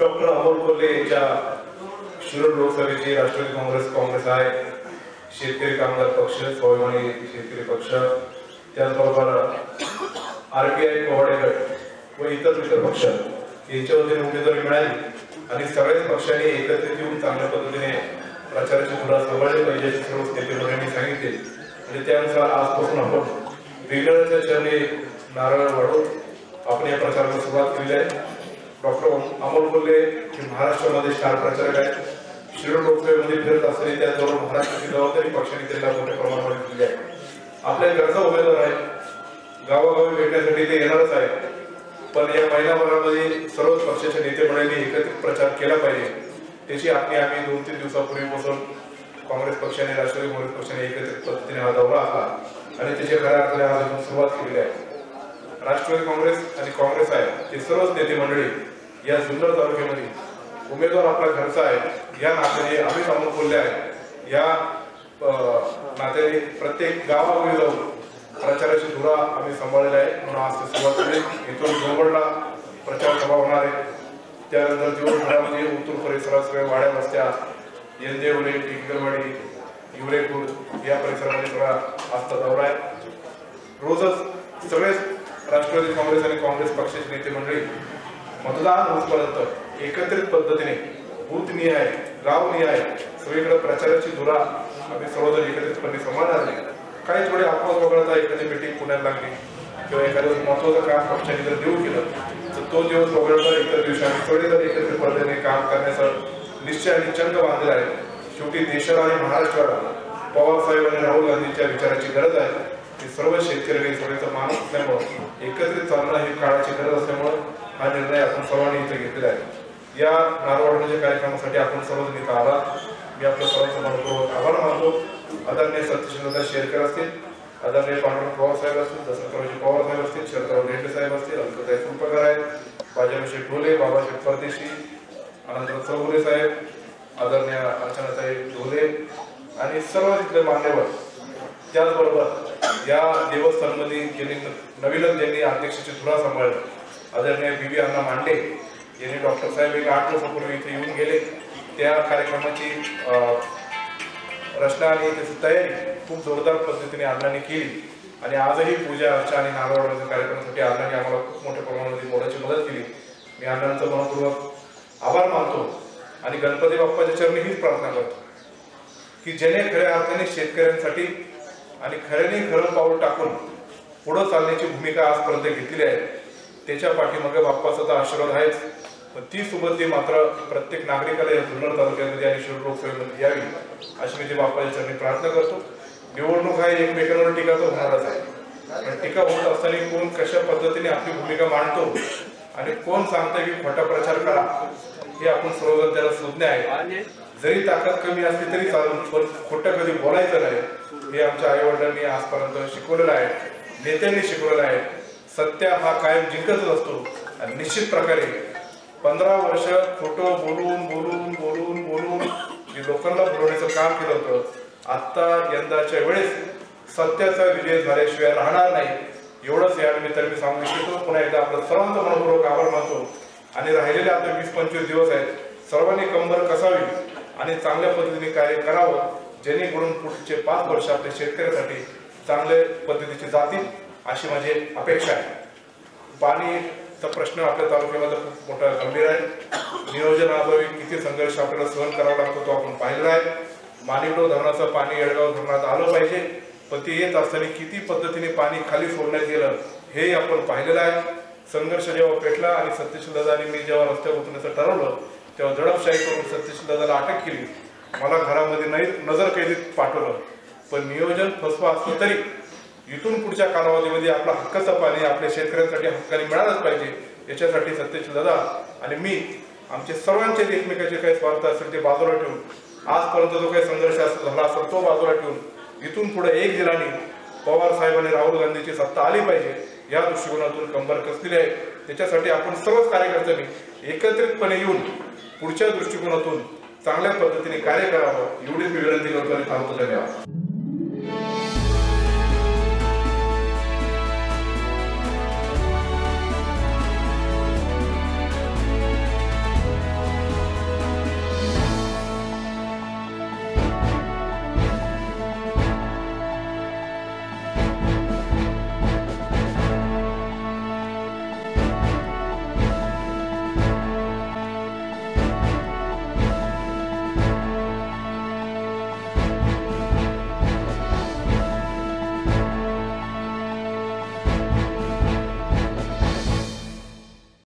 Doctor Amol Kolhe यांच्या शिरोड लोकसभेची राष्ट्रवादी काँग्रेस काँग्रेस आहे. शेतकरी कामगार पक्ष स्वाभिमानी शेतकरी पक्ष. त्याचबरोबर आर पी आय पवाडे गट व इतर मित्र पक्ष यांच्या वतीने उमेदवारी मिळाली. आणि सगळ्याच पक्षांनी एकत्रित येऊन चांगल्या पद्धतीने प्रचाराची धुरा सांभाळली पाहिजे असे सर्व नेते सांगितले. आणि त्यानुसार आजपासून आपण वेगळ्याच्या चरणी नारळ वाढवून आपण या प्रचाराला सुरुवात केली आहे. डॉक्टर अमोल कोल्हे हे महाराष्ट्रामध्ये स्टार प्रचारक आहेत शिरोड लोकसभेमध्ये फिरत असलेले त्याचबरोबर महाराष्ट्राची जबाबदारी पक्षाने त्यांना मोठ्या प्रमाणावर दिली आहे. आपल्या घरचा उमेदवार आहे. गावागावी भेटण्यासाठी ते येणारच आहे पण या महिनाभरामध्ये सर्वच पक्षाच्या नेते मंडळींनी एकत्रित प्रचार केला पाहिजे. त्याची आपली आम्ही दोन तीन दिवसापूर्वीपासून काँग्रेस पक्षाने राष्ट्रवादी काँग्रेस पक्षाने एकत्रित पद्धतीने हा दौरा आला आणि त्याची खऱ्या अर्थाने आज सुरुवात केलेली आहे. राष्ट्रवादी काँग्रेस आणि काँग्रेस आहे. हे सर्वच नेते मंडळी या जुन्नर तालुक्यामध्ये उमेदवार आपला घरचा आहे. या नात्याने आम्ही अमोल बोलले आहे या नात्याने प्रत्येक गावामध्ये जाऊन प्रचाराची धुरा आम्ही सांभाळलेला आहे. म्हणून आज सुरुवात केली इथून जोगडला प्रचार सभा होणार आहे. त्यानंतर जीवनभरामध्ये उत्तूर परिसरात सगळ्या वाड्या वस्त्या येंदेवले टिकरवाडी युरेपूर या परिसरामध्ये सगळा आजचा दौरा आहे. रोजच सगळेच राष्ट्रवादी काँग्रेस आणि काँग्रेस पक्षाचे नेते मंडळी मतदान होईपर्यंत एकत्रित पद्धतीने बूथ निहाय गाव निहाय सगळीकडे प्रचाराची धुरा आम्ही सर्वजण एकत्रितपणे सांभाळणार नाही काही थोडे अपवाद वगळता एखादी मिटिंग पुण्यात लागली किंवा एखादं महत्वाचं काम पक्षाने जर देऊ केलं तर तो दिवस वगळता इतर दिवशी आम्ही थोडे जर एकत्रित पद्धतीने काम करण्याचा निश्चय आणि चंग बांधला आहे. शेवटी देशाला आणि महाराष्ट्राला पवारसाहेब आणि राहुल गांधींच्या विचाराची गरज आहे. हे सर्व शेतकरी सगळ्याचा माणूस असल्यामुळं एकत्रित चालणं ही काळाची गरज असल्यामुळं हा निर्णय आपण सर्वांनी इथे घेतलेला आहे. या नारवाडण्याच्या कार्यक्रमासाठी आपण सर्वजण इथं आला. मी आपल्या सर्वांचा मनपूर्वक आभार मानतो. आदरणीय सत्यशीलता शेरकर असतील आदरणीय पांडुरंग पवार साहेब असतील दसरथरावजी पवार साहेब असतील शरदराव रेड्डी साहेब असतील अंकताई सुपकर आहेत बाजाराशेठ ढोले बाबासाहेब परदेशी अनंतराव चौगुले साहेब आदरणीय अर्चनाताई ढोले आणि सर्व तिथले मान्यवर त्याचबरोबर या देवस्थानमध्ये ज्यांनी नवीनच ज्यांनी अध्यक्षाची धुरा सांभाळलं आदरणीय बी बी अण्णा मांडे यांनी डॉक्टर साहेब एक आठ दिवसापूर्वी इथे येऊन गेले. त्या कार्यक्रमाची अं, रचना आणि त्याची तयारी खूप जोरदार पद्धतीने अण्णांनी केली. आणि आजही पूजा अर्चा आणि नारळवाडीच्या कार्यक्रमासाठी अण्णांनी आम्हाला खूप मोठ्या प्रमाणामध्ये मोलाची मदत केली. मी अण्णांचं मनपूर्वक आभार मानतो आणि गणपती बाप्पाच्या चरणी हीच प्रार्थना करतो की जेणे खऱ्या अर्थाने शेतकऱ्यांसाठी आणि खऱ्याने खरं पाऊल टाकून पुढं चालण्याची भूमिका आजपर्यंत घेतलेली आहे. त्याच्या पाठीमागे बाप्पाचा तर आशीर्वाद आहेच. पण ती सुबत्ती मात्र प्रत्येक नागरिकाला या जुन्नर तालुक्यामध्ये आणि शिरूर लोकसभेमध्ये यावी अशी मी ते बाप्पाच्या चरणी प्रार्थना करतो. निवडणूक आहे एकमेकांवर टीका तर होणारच आहे. पण टीका होत असताना कोण कशा पद्धतीने आपली भूमिका मांडतो आणि कोण सांगतं की खोटा प्रचार करा हे आपण सर्वजण त्याला सुज्ञ आहे. जरी ताकद कमी असली तरी चालून पण खोटं कधी बोलायचं नाही. हे आमच्या आई वडिलांनी आजपर्यंत शिकवलेलं आहे. नेत्यांनी शिकवलेलं आहे. सत्य हा कायम जिंकतच असतो. आणि निश्चित प्रकारे पंधरा वर्ष खोटं बोलून बोलून बोलून बोलून जे लोकांना बोलवण्याचं काम केलं होतं. आता यंदाच्या वेळेस सत्याचा विजय झाल्याशिवाय राहणार नाही. एवढंच या निमित्ताने मी सांगू इच्छितो. पुन्हा एकदा आपलं सर्वांचं मनपूर्वक आभार मानतो. आणि राहिलेले आता वीस पंचवीस दिवस आहेत. सर्वांनी कंबर कसावी आणि चांगल्या पद्धतीने कार्य करावं. जेणेकरून पुढचे पाच वर्ष आपल्या शेतकऱ्यासाठी चांगल्या पद्धतीचे जातील अशी माझी अपेक्षा आहे. पाणीचा प्रश्न आपल्या तालुक्यामध्ये खूप मोठा गंभीर आहे. नियोजनाअभावी किती संघर्ष आपल्याला सहन करावा लागतो तो आपण पाहिलेला आहे. मानिवडो धरणाचं पाणी येडगाव धरणात आलं पाहिजे. पण ते येत असताना किती पद्धतीने पाणी खाली सोडण्यात गेलं हेही आपण पाहिलेलं आहे. संघर्ष जेव्हा पेटला आणि सत्यशील दादानी मी जेव्हा रस्त्यावर उतरण्याचं ठरवलं तेव्हा दडपशाही करून सत्यशील दादाला अटक केली. मला घरामध्ये नाही नजर कैदीत पाठवलं. पण नियोजन फसवा असलं तरी इथून पुढच्या कालावधीमध्ये आपला हक्काचा पाणी आपल्या शेतकऱ्यांसाठी हक्काने मिळालंच पाहिजे याच्यासाठी सत्यशील दादा आणि मी आमचे सर्वांचे एकमेकाचे काही स्वार्थ असेल ते बाजूला ठेवून आजपर्यंत जो काही संघर्ष असेल झाला असेल तो बाजूला ठेवून इथून पुढे एक दिलाने पवार साहेब आणि राहुल गांधीची सत्ता आली पाहिजे या दृष्टिकोनातून कंबर कसलेली आहे त्याच्यासाठी आपण सर्वच कार्यकर्त्यांनी एकत्रितपणे येऊन पुढच्या दृष्टिकोनातून चांगल्या पद्धतीने कार्य करावं एवढीच विनंती करतो आणि थांबतो. धन्यवाद.